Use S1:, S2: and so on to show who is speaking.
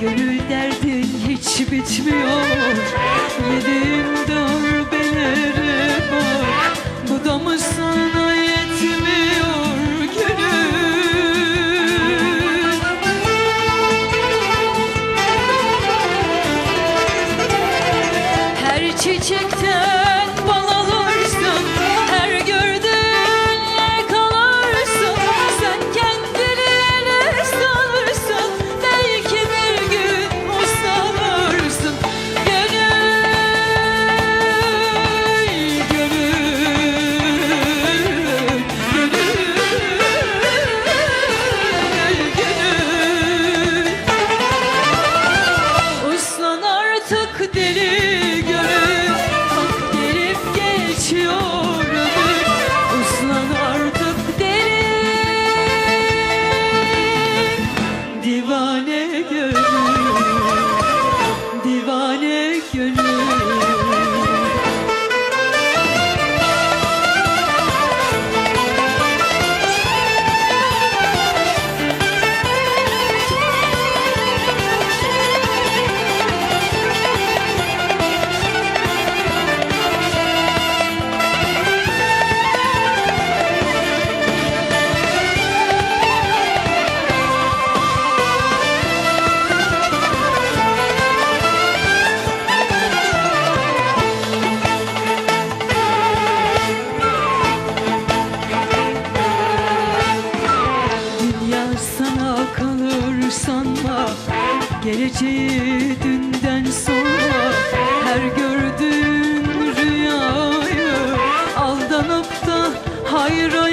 S1: Gönül derdin hiç bitmiyor. Yedim darbelere bak Bu da mı sana? Geleceği dünden sonra her gördüğün rüyayı Aldanıp da hayra